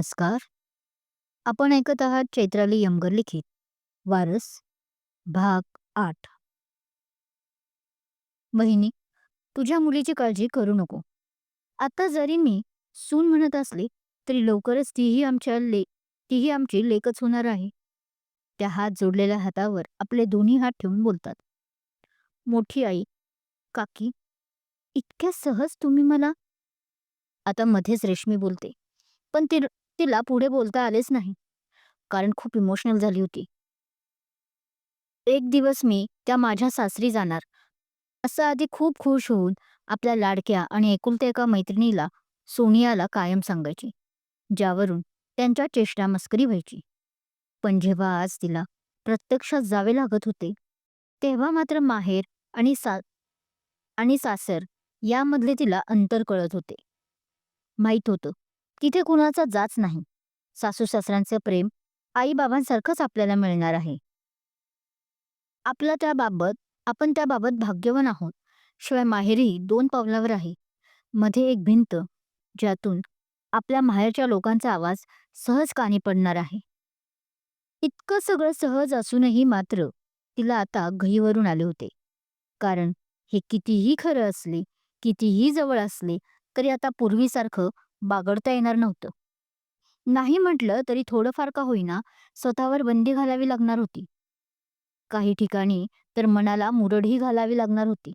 नमस्कार. आपण ऐकत आहात चैत्राली यमगर लिखित वारस भाग आठ. बहिणी तुझ्या मुलीची काळजी करू नको. आता जरी मी सून म्हणत असले तरी लवकरच तीही आमच्या ले तीही आमची लेकच होणार आहे. त्या हात जोडलेल्या हातावर आपले दोन्ही हात ठेवून बोलतात. मोठी आई काकी इतक्या सहज तुम्ही मला? आता मध्येच रेशमी बोलते पण ती तिला पुढे बोलता आलेच नाही. कारण खूप इमोशनल झाली होती. एक दिवस मी त्या माझ्या सासरी जाणार. असं आधी खूप खुश होऊन आपल्या लाडक्या आणि एकुलत्या एका मैत्रिणीला सोनियाला कायम सांगायची. ज्यावरून त्यांच्या चेष्टा मस्करी व्हायची. पण जेव्हा आज तिला प्रत्यक्षात जावे लागत होते तेव्हा मात्र माहेर आणि सा आणि सासर यामधले तिला अंतर कळत होते. माहीत होतं तिथे कुणाचा जाच नाही. सासू सासऱ्यांचं प्रेम आईबाबांसारखंच आपल्याला मिळणार आहे. आपलं त्याबाबत आपण त्याबाबत भाग्यवान आहोत. शिवाय माहेरही दोन पावलावर आहे. मध्ये एक भिंत ज्यातून आपल्या माहेरच्या लोकांचा आवाज सहज कानी पडणार आहे. इतकं सगळं सहज असूनही मात्र तिला आता घहीवरून आले होते. कारण हे कितीही खरं असले कितीही जवळ असले तरी आता पूर्वीसारखं बागडता येणार नव्हतं. नाही म्हटलं तरी थोडंफार का होईना स्वतःवर बंदी घालावी लागणार होती. काही ठिकाणी तर मनाला मुरडही घालावी लागणार होती.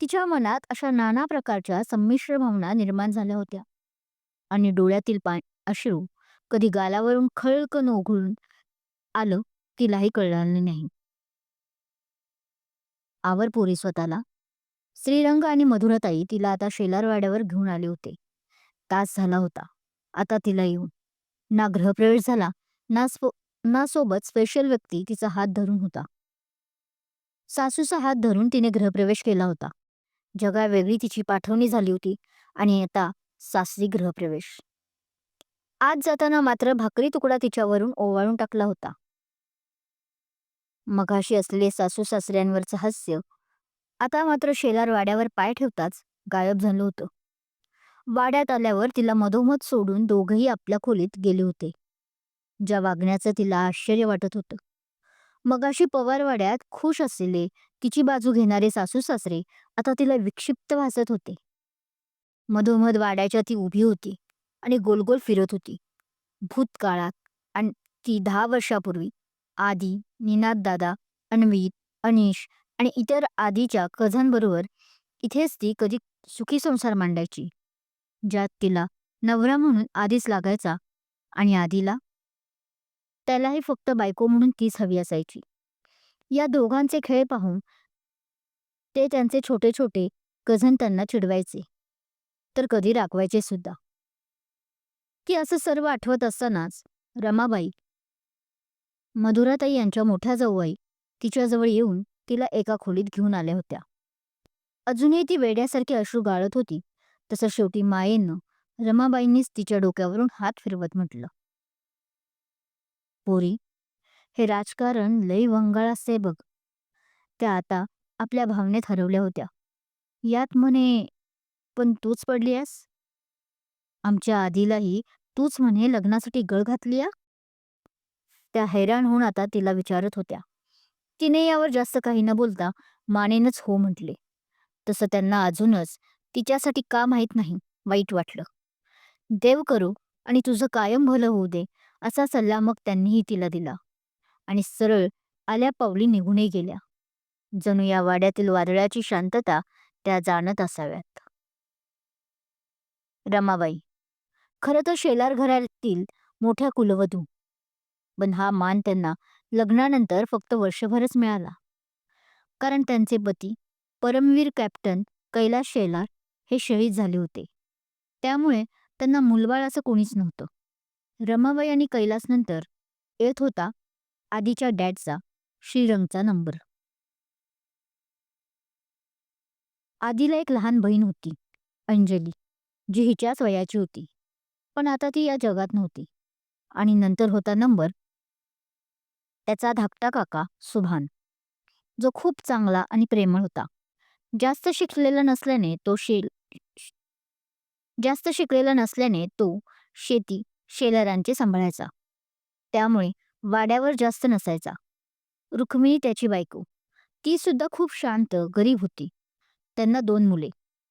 तिच्या मनात अशा नाना प्रकारच्या संमिश्र भावना निर्माण झाल्या होत्या. आणि डोळ्यातील पा अश्रू कधी गालावरून खळकन ओघळून आलं तिलाही कळलं नाही. आवरपोरी स्वतःला. श्रीरंग आणि मधुरताई तिला आता शेलारवाड्यावर घेऊन आले होते. तास झाला होता. आता तिला येऊन. ना गृहप्रवेश झाला ना स्व ना सोबत स्पेशल व्यक्ती तिचा हात धरून होता. सासूचा हात धरून तिने गृहप्रवेश केला होता. जगा वेगळी तिची पाठवणी झाली होती आणि आता सासरी गृहप्रवेश. आज जाताना मात्र भाकरी तुकडा तिच्यावरून ओवाळून टाकला होता. मघाशी असलेले सासू सासऱ्यांवरचं हास्य आता मात्र शेलार वाड्यावर पाय ठेवताच गायब झालं होतं. वाड्यात आल्यावर तिला मधोमध सोडून दोघंही आपल्या खोलीत गेले होते. ज्या वागण्याचं तिला आश्चर्य वाटत होतं. मगाशी पवारवाड्यात खुश असलेले तिची बाजू घेणारे सासू सासरे आता तिला विक्षिप्त भासत होते. मधोमध वाड्याच्या ती उभी होती आणि गोलगोल फिरत होती. भूतकाळात आणि ती दहा वर्षापूर्वी आदी निनाद दादा अन्वित अनिश आणि इतर आधीच्या कझांबरोबर इथेच ती कधी सुखी संसार मांडायची. ज्यात तिला नवरा म्हणून आधीच लागायचा आणि आधीला त्यालाही फक्त बायको म्हणून तीच हवी असायची. या दोघांचे खेळ पाहून ते त्यांचे छोटे छोटे कझन त्यांना चिडवायचे तर कधी राखवायचे सुद्धा. की असं सर्व आठवत असतानाच रमाबाई मधुराताई यांच्या मोठ्या जाऊबाई तिच्याजवळ येऊन तिला एका खोलीत घेऊन आल्या होत्या. अजूनही ती वेड्यासारखी अश्रू गाळत होती. तसं शेवटी मायेनं रमाबाईंनीच तिच्या डोक्यावरून हात फिरवत म्हटलं. पोरी हे राजकारण लई वंगाळ असते बघ. त्या आता आपल्या भावनेत हरवल्या होत्या. यात म्हणे पण तूच पडली आहेस आमच्या आधीलाही तूच म्हणे लग्नासाठी गळ घातली या त्या हैराण होऊन आता तिला विचारत होत्या. तिने यावर जास्त काही न बोलता मानेनच हो म्हटले. तसं त्यांना अजूनच तिच्यासाठी का माहीत नाही वाईट वाटलं. देव करू आणि तुझं कायम भलं होऊ दे असा सल्ला मग त्यांनीही तिला दिला. आणि सरळ आल्या पावली निघूनही गेल्या. जणू या वाड्यातील वादळाची शांतता त्या जाणत असाव्यात. रमाबाई खरं तर शेलार घरातील मोठ्या कुलवधू पण हा मान त्यांना लग्नानंतर फक्त वर्षभरच मिळाला. कारण त्यांचे पती परमवीर कॅप्टन कैलास शेलार हे शहीद झाले होते. त्यामुळे त्यांना मुलबाळ असं कोणीच नव्हतं. रमाबाई आणि कैलासनंतर येत होता आधीच्या डॅडचा श्रीरंगचा नंबर. आधीला एक लहान बहीण होती अंजली जी हिच्याच वयाची होती. पण आता ती या जगात नव्हती. आणि नंतर होता नंबर त्याचा धाकटा काका सुभान. जो खूप चांगला आणि प्रेमळ होता. जास्त शिकलेला नसल्याने तो शेल जास्त शिकलेला नसल्याने तो शेती शेलारांचे सांभाळायचा. त्यामुळे वाड्यावर जास्त नसायचा. रुक्मिणी त्याची बायको. ती सुद्धा खूप शांत गरीब होती. त्यांना दोन मुले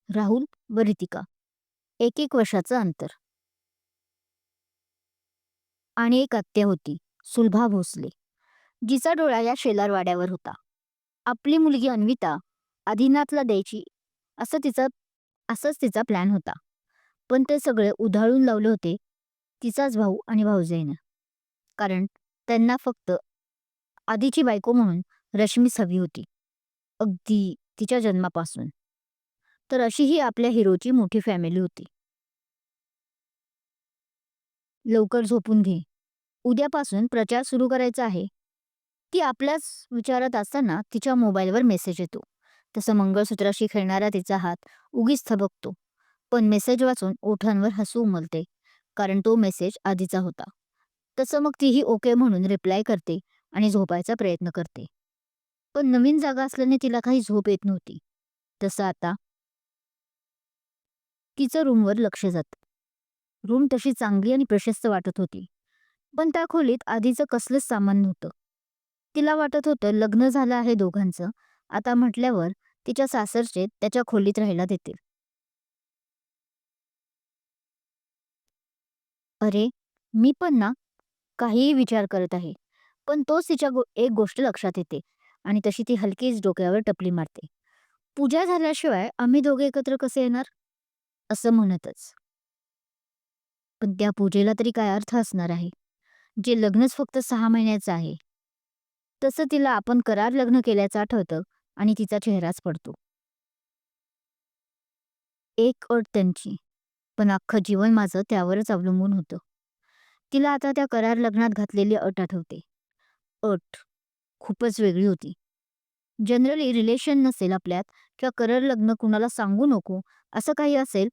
राहुल व रितिका. एक एक वर्षाचं अंतर. आणि एक आत्या होती सुलभा भोसले. जिचा डोळा या शेलार वाड्यावर होता. आपली मुलगी अन्विता आदिनाथला द्यायची असं तिचा असंच तिचा प्लॅन होता. पण ते सगळे उधाळून लावले होते तिचाच भाऊ आणि भाऊजाईनं. कारण त्यांना फक्त आधीची बायको म्हणून रश्मीच हवी होती अगदी तिच्या जन्मापासून. तर अशी ही आपल्या हिरोची मोठी फॅमिली होती. लवकर झोपून घे. उद्यापासून प्रचार सुरू करायचा आहे. ती आपल्याच विचारात असताना तिच्या मोबाईलवर मेसेज येतो. तसं मंगळसूत्राशी खेळणारा तिचा हात उगीच थबकतो. पण मेसेज वाचून ओठांवर हसू उमलते कारण तो मेसेज आधीचा होता. तसं मग तीही ओके म्हणून रिप्लाय करते आणि झोपायचा प्रयत्न करते. पण नवीन जागा असल्याने तिला काही झोप येत नव्हती. तसं आता तिचं रूमवर लक्ष जात. रूम तशी चांगली आणि प्रशस्त वाटत होती. पण त्या खोलीत आधीचं कसलंच सामान नव्हतं. तिला वाटत होतं लग्न झालं आहे दोघांचं. आता म्हटल्यावर तिच्या सासरचे त्याच्या खोलीत राहायला देतील. अरे मी पण ना काहीही विचार करत आहे. पण तोच तिच्या गो एक गोष्ट लक्षात येते आणि तशी ती हलकीच डोक्यावर टपली मारते. पूजा झाल्याशिवाय आम्ही दोघे एकत्र कसे येणार? असं म्हणतच. पण त्या पूजेला तरी काय अर्थ असणार आहे? जे लग्नच फक्त सहा महिन्याचं आहे. तसं तिला आपण करार लग्न केल्याचं आठवतं आणि तिचा चेहराच पडतो. एक अट त्यांची. पण अख्खं जीवन माझं त्यावरच अवलंबून होतं. तिला आता त्या करार लग्नात घातलेली अट आठवते. अट खूपच वेगळी होती. जनरली रिलेशन नसेल आपल्यात किंवा करार लग्न कुणाला सांगू नको असं काही असेल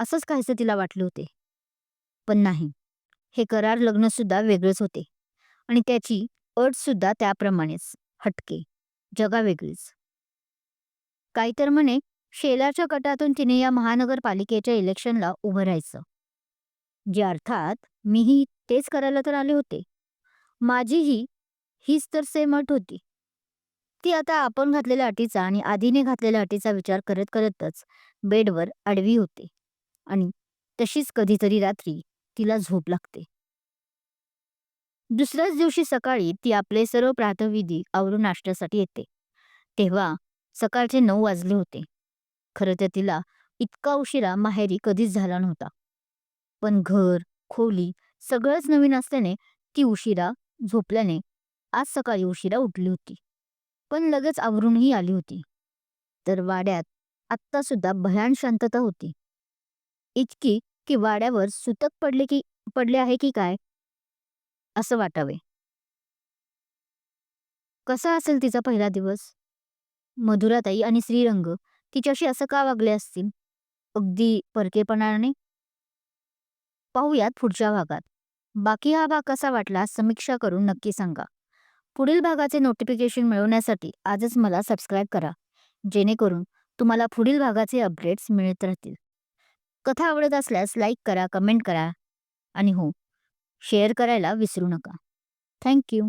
असंच काहीसं तिला वाटले होते. पण नाही हे करार लग्न सुद्धा वेगळंच होते. आणि त्याची अट सुद्धा त्याप्रमाणेच हटके जगा वेगळीच काही तर म्हणे शेलारच्या गटातून तिने या महानगरपालिकेच्या इलेक्शनला उभं राहायचं. जे अर्थात मीही तेच करायला तर आले होते. माझीही हीच तर सेम अट होती. ती आता आपण घातलेल्या अटीचा आणि आधीने घातलेल्या अटीचा विचार करत करतच बेडवर आडवी होते आणि तशीच कधीतरी रात्री तिला झोप लागते. दुसऱ्याच दिवशी सकाळी ती आपले सर्व प्रातविधी आवरून नाश्त्यासाठी येते. तेव्हा सकाळचे नऊ वाजले होते. खरं तर तिला इतका उशिरा माहेरी कधीच झाला नव्हता. पण घर खोली सगळंच नवीन असल्याने ती उशिरा झोपल्याने आज सकाळी उशिरा उठली होती. पण लगेच आवरूनही आली होती. तर वाड्यात आत्ता सुद्धा भयान शांतता होती. इतकी की वाड्यावर सुतक पडले की पडले आहे की काय? असं वाटावे. कसा असेल तिचा पहिला दिवस? मधुराताई आणि श्रीरंग तिच्याशी असं का वागले असतील? अगदी परकेपणाने? पाहूयात पुढच्या भागात. बाकी हा भाग कसा वाटला समीक्षा करून नक्की सांगा. पुढील भागाचे नोटिफिकेशन मिळवण्यासाठी आजच मला सबस्क्राईब करा. जेणेकरून तुम्हाला पुढील भागाचे अपडेट्स मिळत राहतील. कथा आवडत असल्यास लाईक करा कमेंट करा. आणि हो शेअर करायला विसरू नका. थँक्यू